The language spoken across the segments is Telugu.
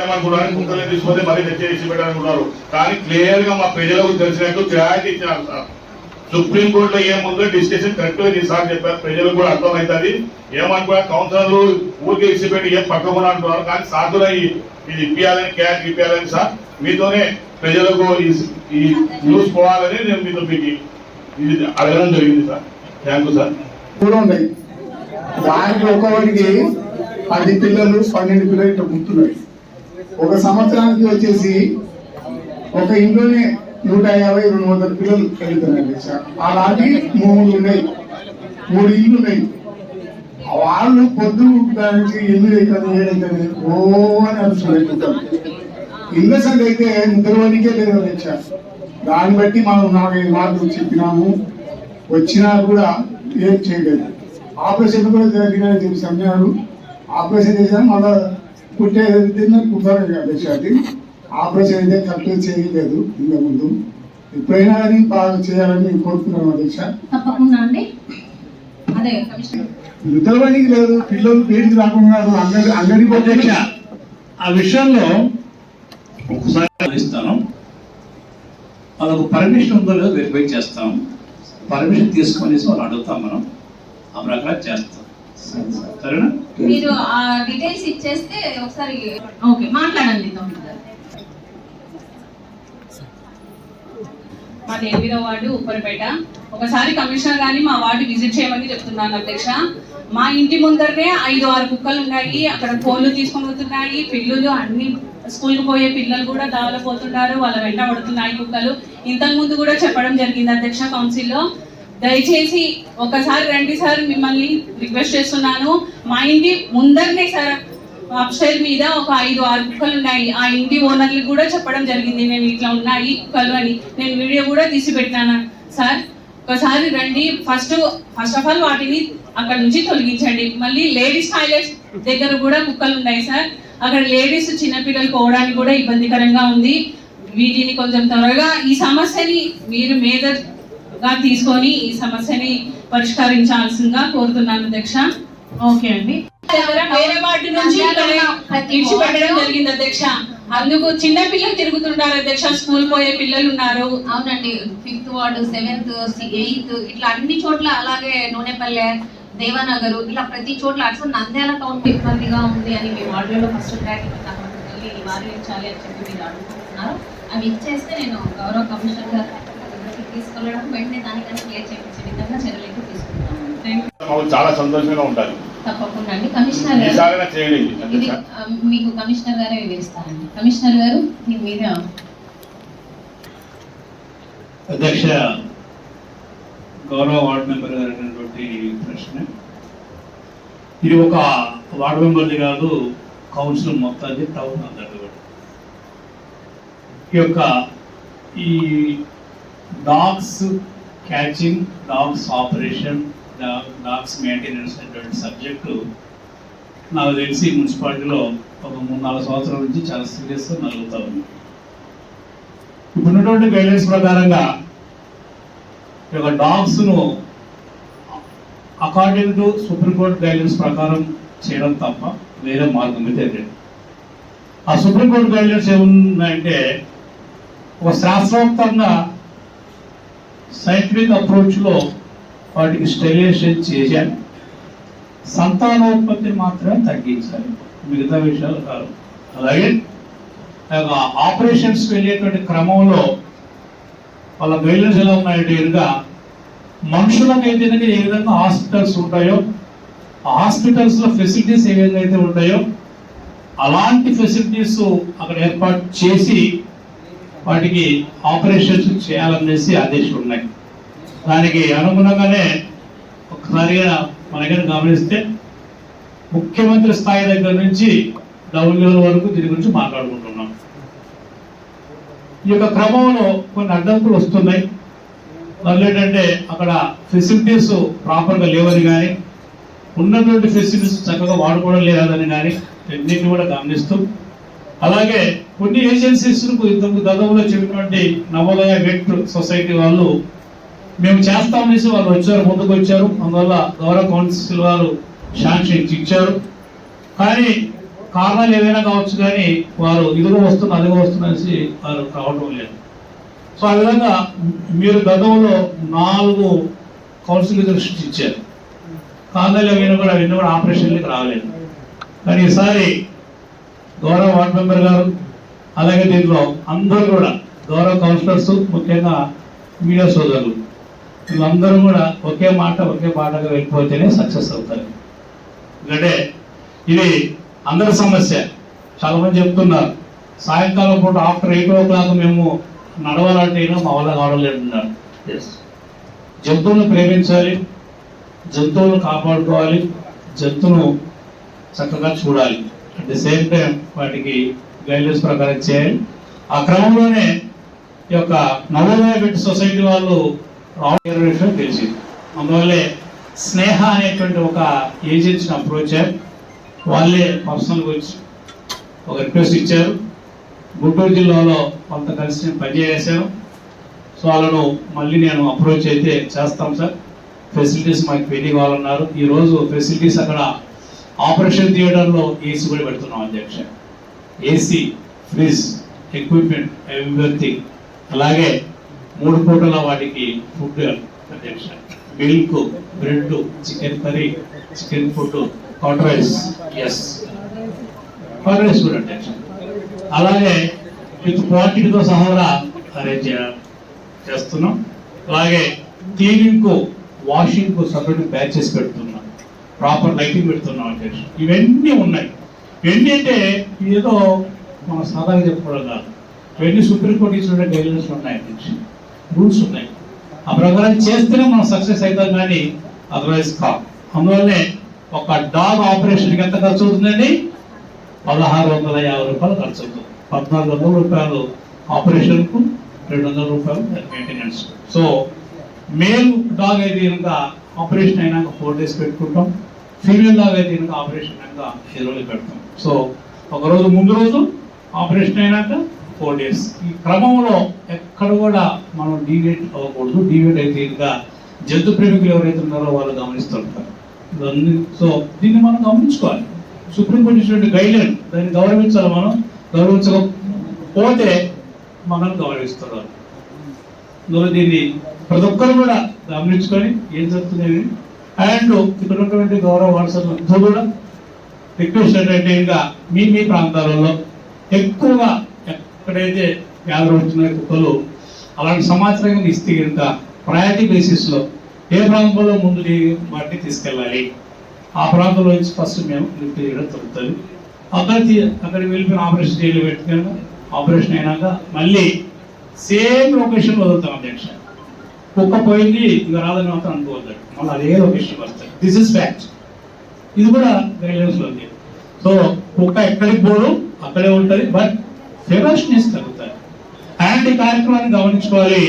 ఏమనుకున్నారు కుక్కలు తీసుకొని మరీ తెచ్చేసి పెట్టాలనుకున్నారు కానీ క్లియర్గా మా ప్రజలకు తెలిసినట్టు క్లారిటీ ఇచ్చినారు సార్. సుప్రీం కోర్టులో ఏముందో డిస్కషన్ కరెక్ట్గా సార్ చెప్పారు. ప్రజలకు కూడా అర్థమవుతుంది. ఏమనుకున్నారు కౌన్సిలర్లు ఊరికి ఇచ్చి పెట్టి ఏం పక్కకుండా అంటున్నారు. కానీ సాధులు ఇది ఇప్పియాలని క్యాష్ ఇప్పియాలని సార్ మీతోనే ప్రజలకు ఈ- న్యూస్ పోవాలని నేను మీతో మీకు ఇది అడగడం జరిగింది సార్. Thank you sir. కూడా ఉన్నాయి. దానికి ఒక్కొక్కరికి పది పిల్లలు పన్నెండు పిల్లలు ఇట్లా గుర్తున్నాయి. ఒక సంవత్సరానికి వచ్చేసి ఒక ఇంట్లోనే నూట యాభై రెండు వందల పిల్లలు వెళ్తున్నాయి సార్. అలాంటి మూడు ఉన్నాయి. మూడు ఇల్లు ఉన్నాయి. వాళ్ళు పొద్దు నుంచి ఎనిమిది అవుతుంది ఏడు ఓ అని అరుస్తున్నారు ఇళ్ళ సంగతి అయితే నిద్రవనికే లేదు సార్. దాన్ని బట్టి మనం నాలుగైదు మార్కులు చెప్పినాము. వచ్చినా కూడా ఏం చేయలేదు. ఆపరేషన్ కూడా జరిగినని చెప్పి అన్నారు ఆపరేషన్ చేశాను మళ్ళా కుట్టే తిన్న కుట్టారు అధ్యక్ష అది ఆపరేషన్ అయితే కరెక్ట్గా చేయలేదు ఇంత ముందు. ఎప్పుడైనా కానీ బాగా చేయాలని నేను కోరుకున్నాను అధ్యక్ష తప్పకుండా అండి. అదే కమిషనర్ నిద్రవనికి లేదు పిల్లలు పేరుకి రాకుండా అంగడి అంగడి అధ్యక్ష ఆ విషయంలో ఒకసారి ఇస్తాను వాళ్ళకు పర్మిషన్ ఉందో లేదో వెరిఫై చేస్తాం. పర్మిషన్ తీసుకొనేసి వాళ్ళు అడుగుతాం మనం. ఆ ప్రకారం చేస్తాం. సరేనా? మీరు ఆ డీటెయిల్స్ ఇచ్చేస్తే ఒకసారి ఓకే మాట్లాడండి మా ఎనిమిదో వార్డు ఉప్పరిపేట. ఒకసారి కమిషనర్ గారిని మా వార్డు విజిట్ చేయమని చెప్తున్నాను అధ్యక్ష. మా ఇంటి ముందరనే ఐదు ఆరు కుక్కలు ఉన్నాయి. అక్కడ ఫోన్లు తీసుకొని పోతున్నాయి పిల్లలు అన్ని స్కూల్కి పోయే పిల్లలు కూడా దావలపోతున్నారు. వాళ్ళ వెంట పడుతున్నాయి కుక్కలు. ఇంతకు ముందు కూడా చెప్పడం జరిగింది అధ్యక్ష కౌన్సిల్లో. దయచేసి ఒకసారి రండి సార్ మిమ్మల్ని రిక్వెస్ట్ చేస్తున్నాను. మా ఇంటి ముందరనే సార్ అప్స్టైర్ మీద ఒక ఐదు ఆరు కుక్కలు ఉన్నాయి. ఆ ఇంటి ఓనర్లు కూడా చెప్పడం జరిగింది. నేను ఇట్లా ఉన్నాయి కుక్కలు అని నేను వీడియో కూడా తీసి పెట్టాను సార్ ఒకసారి రండి. ఫస్ట్ ఫస్ట్ ఆఫ్ ఆల్ వాటిని అక్కడ నుంచి తొలగించండి. మళ్ళీ లేడీస్ టాయిలెట్స్ దగ్గర కూడా కుక్కలు ఉన్నాయి సార్. అక్కడ లేడీస్ చిన్నపిల్లలు పోవడానికి కూడా ఇబ్బందికరంగా ఉంది. వీటిని కొంచెం త్వరగా ఈ సమస్యని మీరు మేజర్గా తీసుకొని ఈ సమస్యని పరిష్కరించాల్సిందిగా కోరుతున్నాను అధ్యక్ష. ఓకే అండి. వేరే వాటి నుంచి జరిగింది అధ్యక్ష. అందుకు చిన్న పిల్లలు తిరుగుతుంటారు అధ్యక్ష. స్కూల్ పోయే పిల్లలు ఉన్నారు. అవునండి. ఫిఫ్త్ వార్డు సెవెంత్ ఎయిత్ ఇట్లా అన్ని చోట్ల అలాగే నూనెపల్లె దేవానగర్ ఇలా ప్రతి చోట్ల అసలు నంద్యాల టౌన్ ఇబ్బందిగా ఉంది అని మీ వార్డులో ఫస్ట్ ట్రాక్ వెళ్ళి నివారించాలి అని చెప్పి మీరు అడుగుతున్నారు అవి ఇచ్చేస్తే నేను గౌరవ కమిషనర్ గారి తీసుకెళ్ళడం వెంటనే దానికన్నా క్లియర్ చేయించే విధంగా చర్యలు తీసుకుంటాను మాకు చాలా సంతోషంగా ఉంటుంది తప్పకుండా అండి. కమిషనర్ గారు ఇది మీకు కమిషనర్ గారే వివరిస్తారండి. కమిషనర్ గారు మీ మీద అధ్యక్ష గౌరవ వార్డు మెంబర్ గారు అడిగినటువంటి ప్రశ్న. ఇది ఒక వార్డు మెంబర్ది కాదు కౌన్సిల్ మొత్తాన్ని టౌన్ అందరిది కూడా ఈ యొక్క ఈ dogs catching dogs operation dogs maintenance అనేటువంటి సబ్జెక్టు నాకు తెలిసి మున్సిపాలిటీలో ఒక మూడు నాలుగు సంవత్సరాల నుంచి చాలా సీరియస్గా నలుగుతా ఉంది ఇప్పుడున్నటువంటి గైడ్లైన్స్ ప్రకారంగా ఈ యొక్క డాగ్స్ను according to supreme court guidelines ప్రకారం చేయడం తప్ప వేరే మార్గం అయితే లేదు. ఆ సుప్రీంకోర్టు గైడ్లైన్స్ ఏమున్నాయంటే ఒక శాస్త్రోక్తంగా సైంటిఫిక్ అప్రోచ్లో వాటికి స్టెరిలైజేషన్ చేశాను. సంతానోత్పత్తిని మాత్రమే తగ్గించాలి. మిగతా విషయాలు కాదు. అలాగే ఆపరేషన్స్ వెళ్ళేటువంటి క్రమంలో వాళ్ళ గైడ్లైన్స్ ఎలా ఉన్నాయంటే ఎదురుగా మనుషులకు అయితే ఏ విధంగా హాస్పిటల్స్ ఉంటాయో హాస్పిటల్స్లో ఫెసిలిటీస్ ఏ విధంగా అయితే ఉంటాయో అలాంటి ఫెసిలిటీస్ అక్కడ ఏర్పాటు చేసి వాటికి ఆపరేషన్స్ చేయాలనేసి ఆదేశాలు ఉన్నాయి. దానికి అనుగుణంగానే ఒకసారిగా మనకైనా గమనిస్తే ముఖ్యమంత్రి స్థాయి దగ్గర నుంచి డబుల్ వరకు దీని గురించి మాట్లాడుకుంటున్నాం. ఈ యొక్క క్రమంలో కొన్ని అడ్డంకులు వస్తున్నాయి. మళ్ళీ ఏంటంటే అక్కడ ఫెసిలిటీస్ ప్రాపర్గా లేవని కానీ ఉన్నటువంటి ఫెసిలిటీస్ చక్కగా వాడుకోవడం లేదని కానీ రెండింటిని కూడా గమనిస్తూ అలాగే కొన్ని ఏజెన్సీస్ ఇంతకు గతంలో చెప్పినటువంటి నవోదయ వెట్ సొసైటీ వాళ్ళు మేము చేస్తామనేసి వాళ్ళు వచ్చారు ముందుకు వచ్చారు. అందువల్ల గౌరవ కౌన్సిల్ వారు శాంక్షన్ ఇచ్చారు. కానీ కారణాలు ఏదైనా కావచ్చు కానీ వారు ఇదిగో వస్తున్న అదిగో వస్తుందనేసి వారు రావడం లేదు. సో ఆ విధంగా మీరు గతంలో నాలుగు కౌన్సిల్ దృష్టి ఇచ్చారు కారణాలు ఏమైనా కూడా అవన్నీ కూడా ఆపరేషన్లకు రాలేదు. కానీ ఈసారి గౌరవ వార్డు మెంబర్ గారు అలాగే దీంట్లో అందరూ కూడా గౌరవ కౌన్సిలర్స్ ముఖ్యంగా మీడియా సోదరులు వీళ్ళందరూ కూడా ఒకే మాట ఒకే పాటగా వెళ్ళిపోతేనే సక్సెస్ అవుతారు. ఎందుకంటే ఇది అందరి సమస్య. చాలామంది చెప్తున్నారు సాయంకాలం పూట ఆఫ్టర్ ఎయిట్ ఓ క్లాక్ మేము నడవాలంటే అయినా మా వల్ల కావడం ఎస్ జంతువులను ప్రేమించాలి జంతువులను కాపాడుకోవాలి జంతువును చక్కగా చూడాలి. అట్ ది సేమ్ టైం వాటికి గైడ్లైన్స్ ప్రకారం చేయాలి. ఆ క్రమంలోనే ఈ యొక్క నవోదయ బిడ్డ సొసైటీ వాళ్ళు రావడం విషయం తెలిసింది. అందువల్లే స్నేహ అనేటువంటి ఒక ఏజెన్సీని అప్రోచ్ అయ్యారు వాళ్ళే పర్సనల్గా వచ్చి ఒక రిక్వెస్ట్ ఇచ్చారు. గుంటూరు జిల్లాలో కొంత కలిసి నేను పనిచేసాను సో వాళ్ళను మళ్ళీ నేను అప్రోచ్ అయితే చేస్తాం సార్. ఫెసిలిటీస్ మాకు పెళ్ళి కావాలన్నారు ఈరోజు ఫెసిలిటీస్ అక్కడ ఆపరేషన్ థియేటర్లో ఏసీ కూడా పెడుతున్నాం అధ్యక్ష. AC fridge equipment everything. అలాగే మూడు పూటల వాటికి ఫుడ్ అధ్యక్ష. Milk bread chicken curry chicken food curd rice yes curd rice కూడా అధ్యక్ష. అలాగే విత్ క్వాంటిటీతో సహా కూడా అరేంజ్ చేస్తున్నాం. అలాగే క్లీనింగ్కు వాషింగ్కు సపరేట్ బ్యాచెస్ పెడుతున్నాం. ప్రాపర్ లైటింగ్ పెడుతున్నాం అధ్యక్ష ఇవన్నీ ఉన్నాయి. ఇవన్నీ అంటే ఏదో మన సాధారణ చెప్పుకోవడం కాదు. ఇవన్నీ సుప్రీంకోర్టు ఇచ్చిన గైడ్లైన్స్ ఉన్నాయి అధ్యక్ష రూల్స్ ఉన్నాయి. ఆ ప్రకారం చేస్తేనే మనం సక్సెస్ అవుతాం కానీ అదర్వైజ్ కా అందువల్లనే ఒక డాగ్ ఆపరేషన్కి ఎంత ఖర్చు అవుతుందండి? పదహారు వందల యాభై రూపాయలు ఖర్చు అవుతుంది. పద్నాలుగు వందల రూపాయలు ఆపరేషన్కు రెండు వందల రూపాయలు మెయింటెనెన్స్ సో మేల్ డాగ్ అయితే కనుక ఆపరేషన్ అయినాక ఫోర్ డేస్ పెట్టుకుంటాం. ఫీమేల్ అయితే కనుక ఆపరేషన్ అయినాక ఐదు రోజులు పెడతాం. సో ఒక రోజు ముందు రోజు ఆపరేషన్ అయినాక ఫోర్ డేస్. ఈ క్రమంలో ఎక్కడ కూడా మనం డీవేట్ అవ్వకూడదు. డీవేట్ అయితే ఇంకా జంతు ప్రేమికులు ఎవరైతే ఉన్నారో వాళ్ళు గమనిస్తుంటారు సో దీన్ని మనం గమనించుకోవాలి. సుప్రీంకోర్టు ఇచ్చినటువంటి గైడ్లైన్ దాన్ని గౌరవించాలి మనం. గౌరవించకపోతే మనల్ని గౌరవిస్తారు అందువల్ల దీన్ని ప్రతి ఒక్కరు కూడా గమనించుకొని ఏం జరుగుతుంది అండ్ ఇక్కడ ఉన్నటువంటి గౌరవ వాట్సాప్ కూడా రిక్వెస్ట్ ఏంటంటే ఇంకా మీ మీ ప్రాంతాలలో ఎక్కువగా ఎక్కడైతే వ్యాధులు వచ్చిన కుక్కలు అలాంటి సమాచారం ఇస్తే కనుక ప్రయారిటీ బేసిస్లో ఏ ప్రాంతంలో ముందు వాటిని తీసుకెళ్ళాలి? ఆ ప్రాంతంలో నుంచి ఫస్ట్ మేము లిఫ్ట్ చేయడం జరుగుతుంది. అక్కడ అక్కడికి వెళ్ళిపోయిన ఆపరేషన్ చేయలు పెట్టుకున్నాక ఆపరేషన్ అయినాక మళ్ళీ సేమ్ లొకేషన్ వదులుతాం అధ్యక్ష. కుక్క పోయింది ఇక రాదని మాత్రం అనుకోవద్దు. మళ్ళీ అదే లొకేషన్ వస్తుంది. దిస్ ఇస్ ఫ్యాక్ట్ ఇది కూడా గైడ్లైన్స్లో ఉంది. సో కుక్క ఎక్కడికి పోడు అక్కడే ఉంటుంది బట్ ఫెరోషనెస్ తగ్గుతాయి అండ్ ఈ కార్యక్రమాన్ని గమనించుకోవాలి.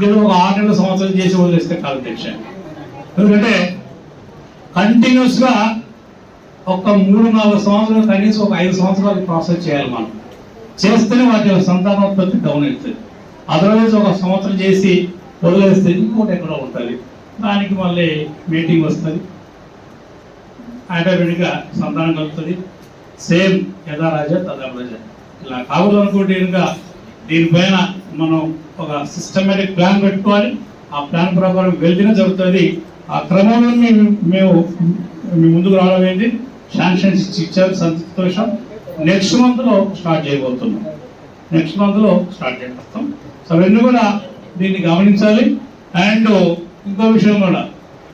మీరు ఒక ఆరు నెలల సంవత్సరం చేసి వదిలేస్తే కాదు ఎందుకంటే కంటిన్యూస్గా ఒక మూడు నాలుగు సంవత్సరాలు కనీసం ఒక ఐదు సంవత్సరాలు ప్రాసెస్ చేయాలి మనం. చేస్తేనే వాటి సంతానోత్పత్తి డౌన్ అవుతుంది. అదర్వైజ్ ఒక సంవత్సరం చేసి వదిలేస్తే ఇంకోటి ఎక్కడో ఉంటుంది. దానికి మళ్ళీ మీటింగ్ వస్తుంది. ఆటోమేటిక్గా సంతానం కలుగుతుంది. సేమ్ యథా రాజా తదా ప్రజ ఇలా కావద్దు అనుకుంటే ఇంకా దీనిపైన మనం ఒక సిస్టమేటిక్ ప్లాన్ పెట్టుకోవాలి. ఆ ప్లాన్ ప్రకారం వెళ్తేనే జరుగుతుంది. ఆ క్రమంలో మేము మేము మీ ముందుకు రావడం ఏంటి? శాంక్షన్స్ ఇచ్చారు సంతోషం. నెక్స్ట్ మంత్లో స్టార్ట్ చేయబోతున్నాం. నెక్స్ట్ మంత్లో స్టార్ట్ చేయబోతాం సో అవన్నీ కూడా దీన్ని గమనించాలి. అండ్ ఇంకో విషయం కూడా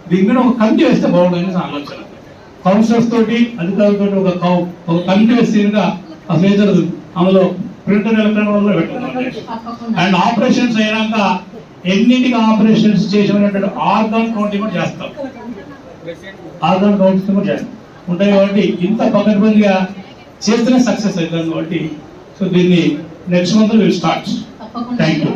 దీని మీద ఒక కమిటీ వేస్తే బాగుంటుంది ఆలోచన. కౌన్సిలర్స్ తోటి అధికారులతో ఒక కౌ- ఒక కమిటీ వేస్తే కనుక అసలు ఏం జరగదు అందులో ప్రింటర్ ఎలక్ట్రానిక్లో అండ్ ఆపరేషన్స్ అయినాక ఎన్నింటికి ఆపరేషన్స్ చేసినటువంటి ఆర్గాన్ కౌంటింగ్ కూడా చేస్తాం. ఆర్గాన్ కౌంటింగ్ కూడా చేస్తాం. ఉంటాయి కాబట్టి ఇంత పకడ్బందిగా చేస్తేనే సక్సెస్ అవుతుంది కాబట్టి. సో దీన్ని next month will start thank you